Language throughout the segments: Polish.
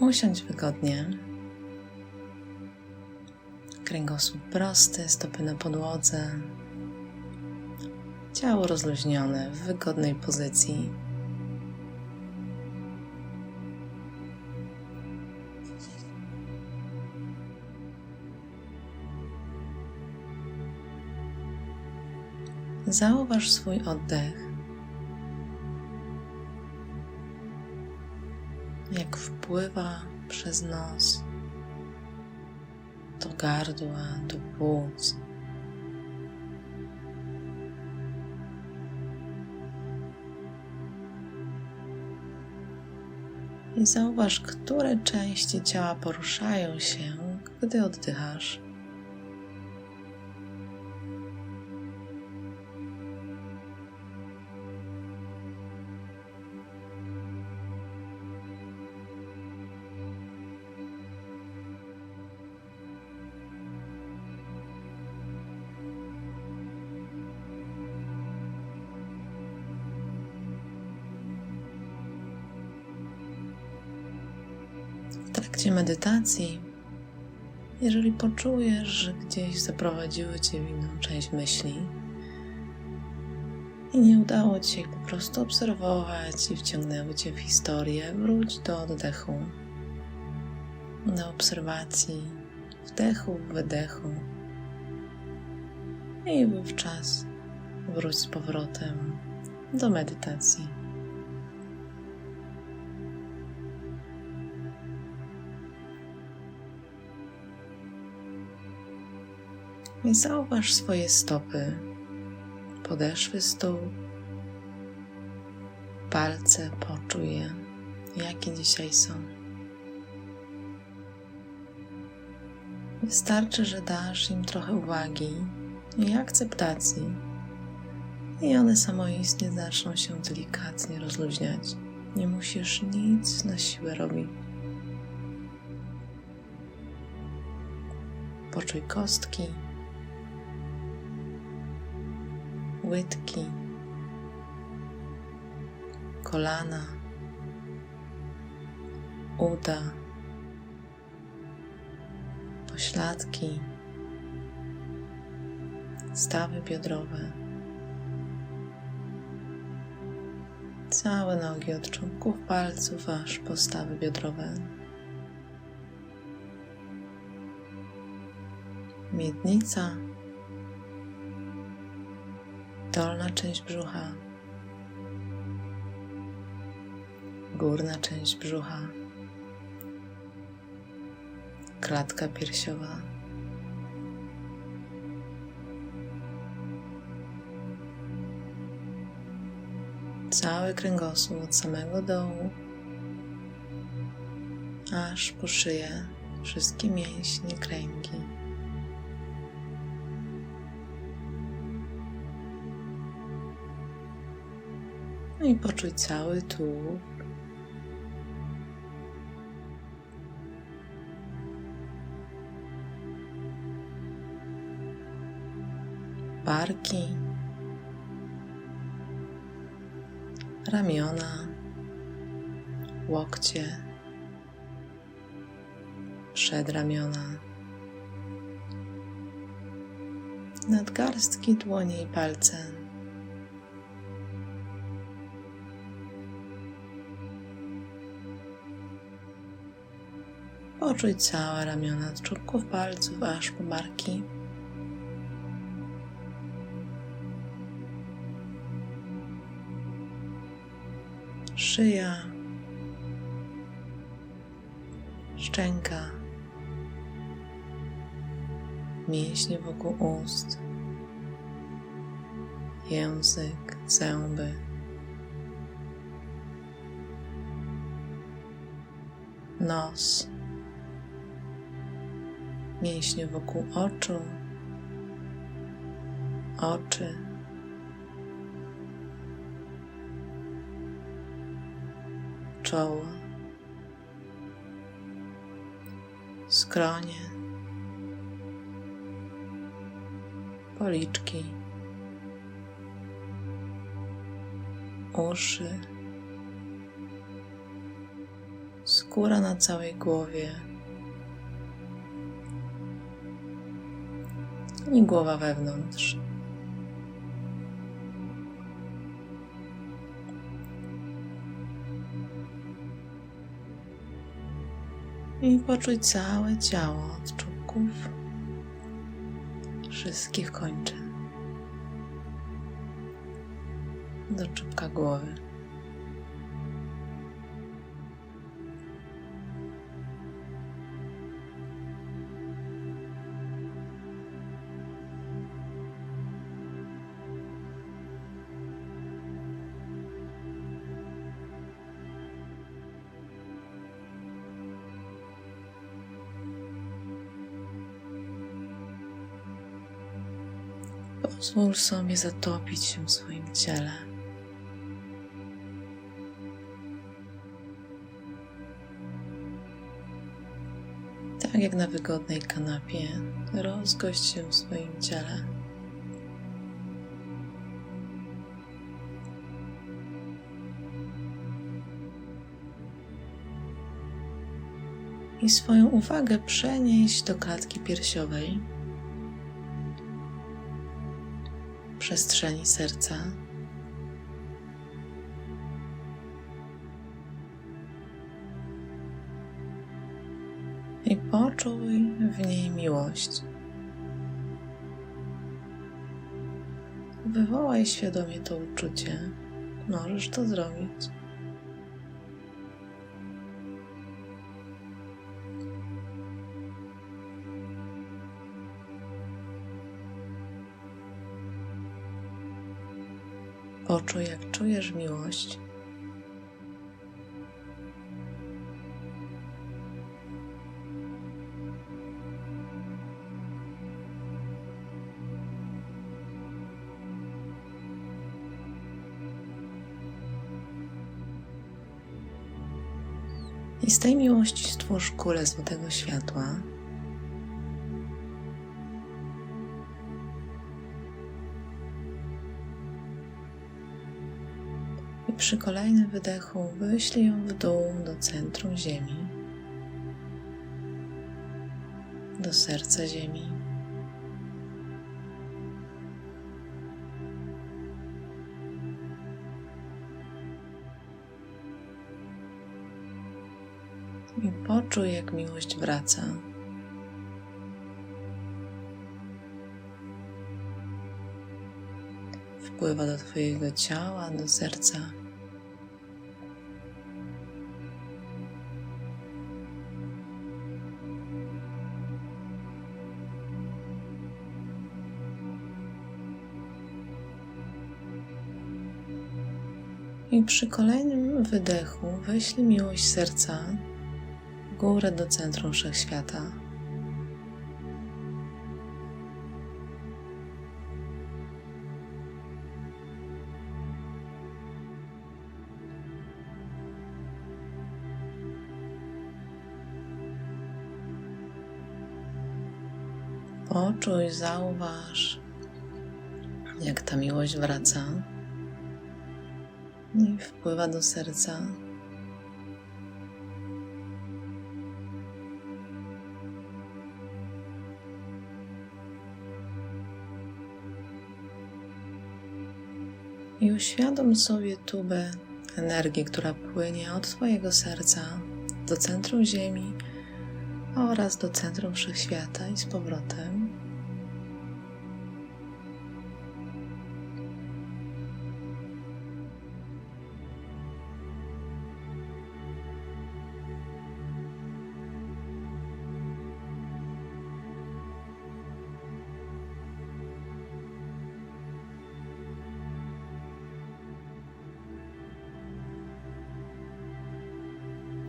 Usiądź wygodnie. Kręgosłup prosty, stopy na podłodze. Ciało rozluźnione w wygodnej pozycji. Zauważ swój oddech. Jak wpływa przez nos do gardła, do płuc. I zauważ, które części ciała poruszają się, gdy oddychasz. Trakcie medytacji, jeżeli poczujesz, że gdzieś zaprowadziły cię w inną część myśli i nie udało ci się po prostu obserwować i wciągnęły cię w historię, wróć do oddechu, do obserwacji wdechu, wydechu i wówczas wróć z powrotem do medytacji. I zauważ swoje stopy, podeszwy stóp, palce, poczuj je, jakie dzisiaj są. Wystarczy, że dasz im trochę uwagi i akceptacji, i one samoistnie zaczną się delikatnie rozluźniać. Nie musisz nic na siłę robić. Poczuj kostki, łydki, kolana, uda, pośladki, stawy biodrowe, całe nogi od czubków palców aż po stawy biodrowe. Miednica dolna część brzucha, górna część brzucha, klatka piersiowa. Cały kręgosłup od samego dołu aż po szyję, wszystkie mięśnie, kręgi. I poczuj cały tułów. Barki, ramiona, łokcie, przedramiona, nadgarstki, dłonie i palce. Poczuj całe ramiona od czubków palców aż po barki. Szyja, szczęka, mięśnie wokół ust, język, zęby. Nos, mięśnie wokół oczu, oczy, czoło, skronie, policzki, uszy, skóra. na całej głowie i głowa wewnątrz. I poczuj całe ciało od czubków wszystkich kończyn do czubka głowy. Pozwól sobie zatopić się w swoim ciele. Tak jak na wygodnej kanapie, rozgość się w swoim ciele. I swoją uwagę przenieść do klatki piersiowej. Przestrzeni serca. I poczuj w niej miłość. Wywołaj świadomie to uczucie. Możesz to zrobić. Poczuj, jak czujesz miłość. I z tej miłości stwórz kulę złotego światła, przy kolejnym wydechu wyślij ją w dół do centrum Ziemi, do serca Ziemi. I poczuj, jak miłość wraca. Wpływa do Twojego ciała, do serca. I przy kolejnym wydechu wyślij miłość serca w górę do centrum wszechświata. Poczuj, zauważ, jak ta miłość wraca i wpływa do serca. I uświadom sobie tubę energii, która płynie od Twojego serca do centrum Ziemi oraz do centrum wszechświata i z powrotem.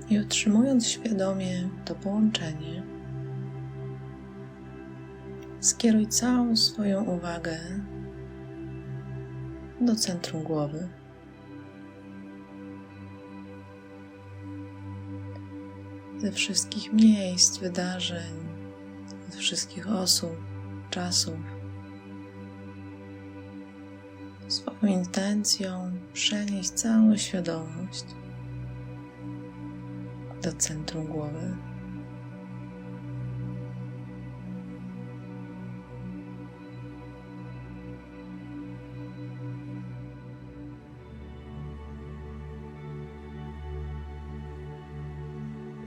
I utrzymując świadomie to połączenie, skieruj całą swoją uwagę do centrum głowy. Ze wszystkich miejsc, wydarzeń, ze wszystkich osób, czasów. Swoją intencją przenieść całą świadomość do centrum głowy.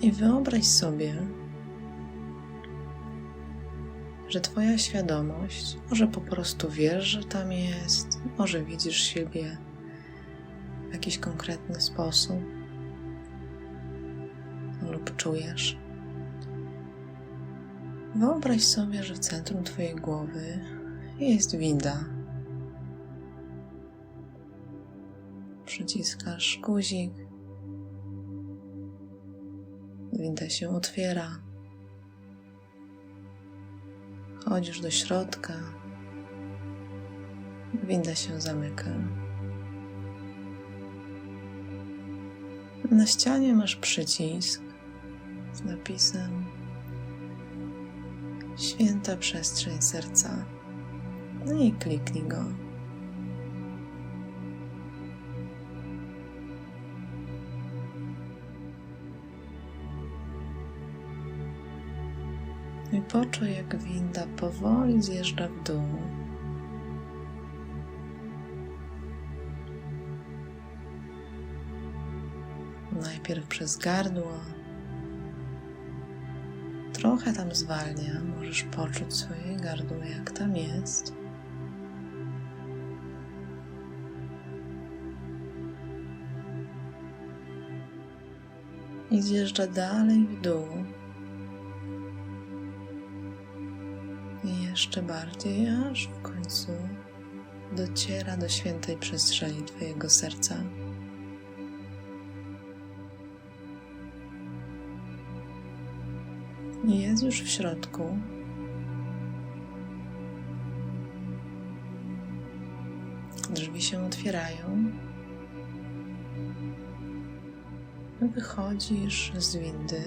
I wyobraź sobie, że Twoja świadomość, może po prostu wiesz, że tam jest, może widzisz siebie w jakiś konkretny sposób czujesz. Wyobraź sobie, że w centrum Twojej głowy jest winda. Przyciskasz guzik, winda się otwiera. Chodzisz do środka, winda się zamyka. Na ścianie masz przycisk z napisem Święta przestrzeń serca. No i kliknij go. I poczuj, jak winda powoli zjeżdża w dół. Najpierw przez gardło. Trochę tam zwalnia, możesz poczuć swoje gardło, jak tam jest. I zjeżdża dalej w dół. I jeszcze bardziej, aż w końcu dociera do świętej przestrzeni Twojego serca. I jest już w środku. Drzwi się otwierają. Wychodzisz z windy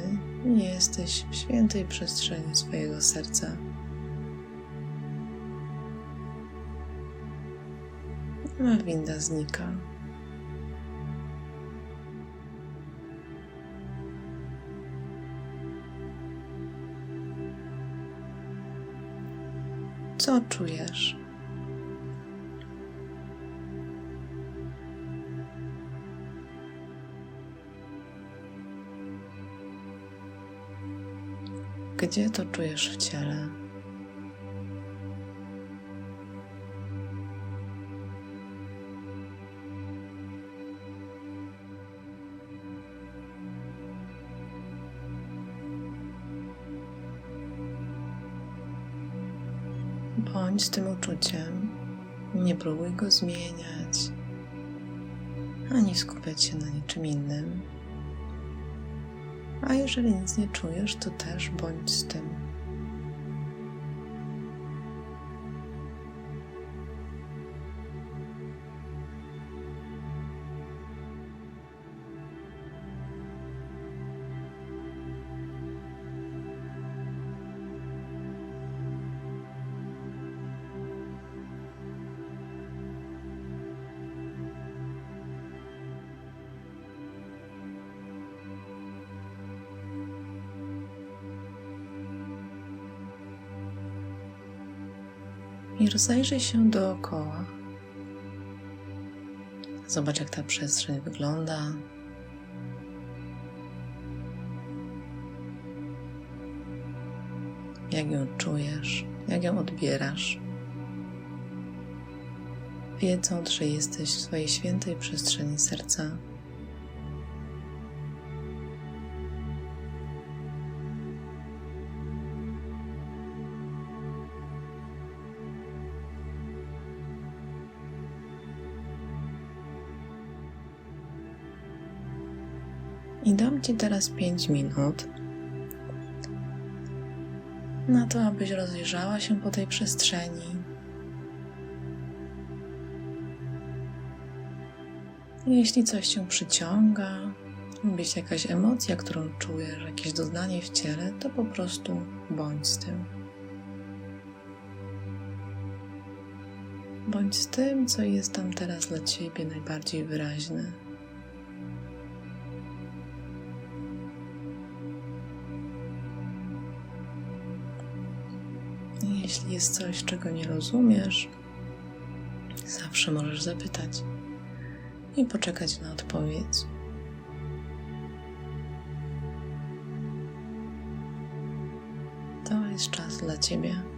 i jesteś w świętej przestrzeni swojego serca. A winda znika. Co czujesz? Gdzie to czujesz w ciele? Bądź z tym uczuciem, nie próbuj go zmieniać, ani skupiać się na niczym innym. A jeżeli nic nie czujesz, to też bądź z tym. I rozejrzyj się dookoła. Zobacz, jak ta przestrzeń wygląda. Jak ją czujesz, jak ją odbierasz. Wiedząc, że jesteś w swojej świętej przestrzeni serca. I dam Ci teraz 5 minut na to, abyś rozejrzała się po tej przestrzeni. Jeśli coś Cię przyciąga, jest jakaś emocja, którą czujesz, jakieś doznanie w ciele, to po prostu bądź z tym. Bądź z tym, co jest tam teraz dla Ciebie najbardziej wyraźne. Jeśli jest coś, czego nie rozumiesz, zawsze możesz zapytać i poczekać na odpowiedź. To jest czas dla Ciebie.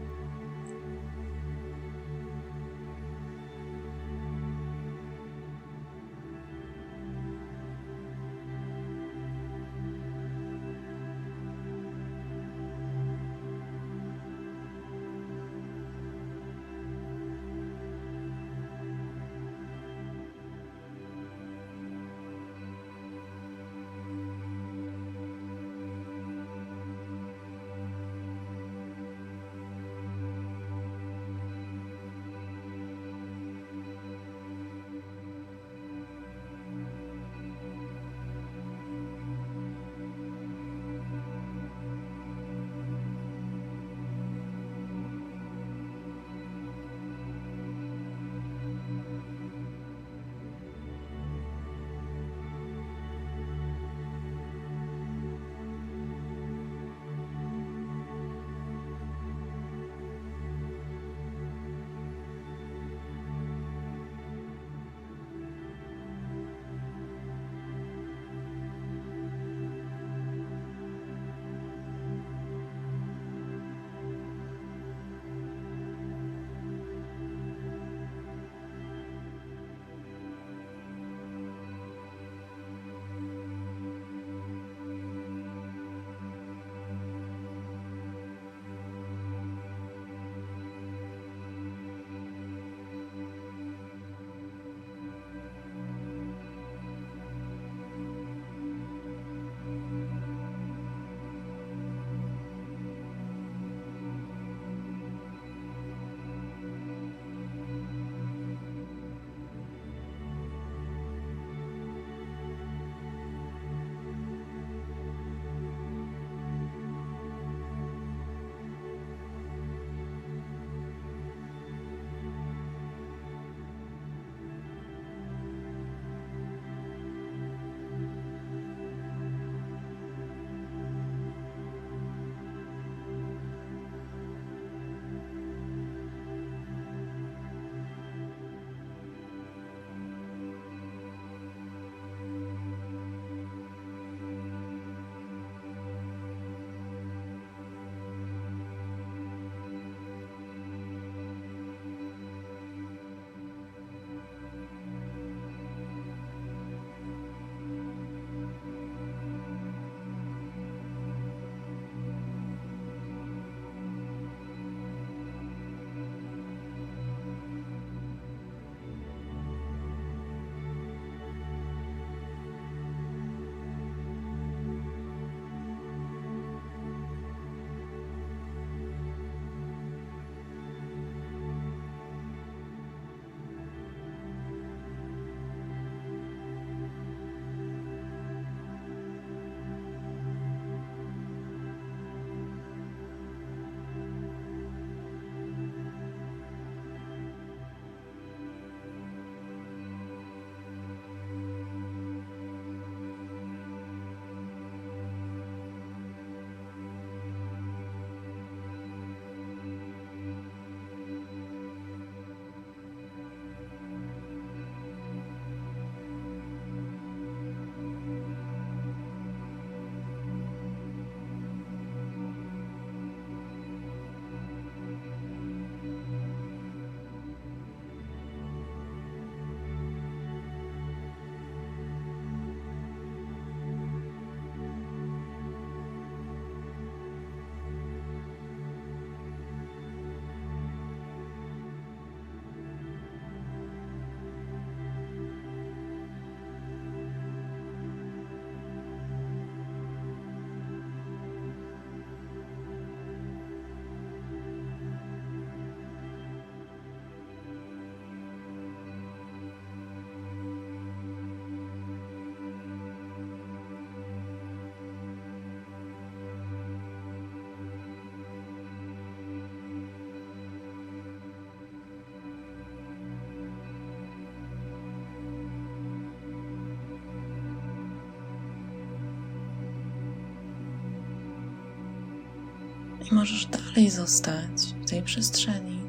I możesz dalej zostać w tej przestrzeni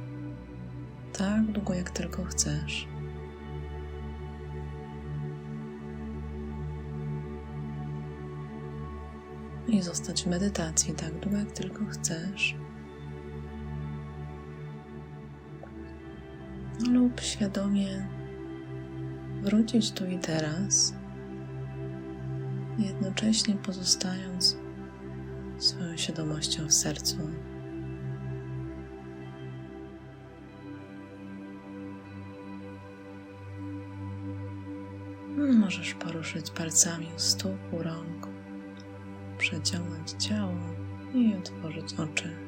tak długo, jak tylko chcesz. I zostać w medytacji tak długo, jak tylko chcesz. Lub świadomie wrócić tu i teraz, jednocześnie pozostając swoją świadomością w sercu. Możesz poruszyć palcami u stóp, u rąk, przeciągnąć ciało i otworzyć oczy.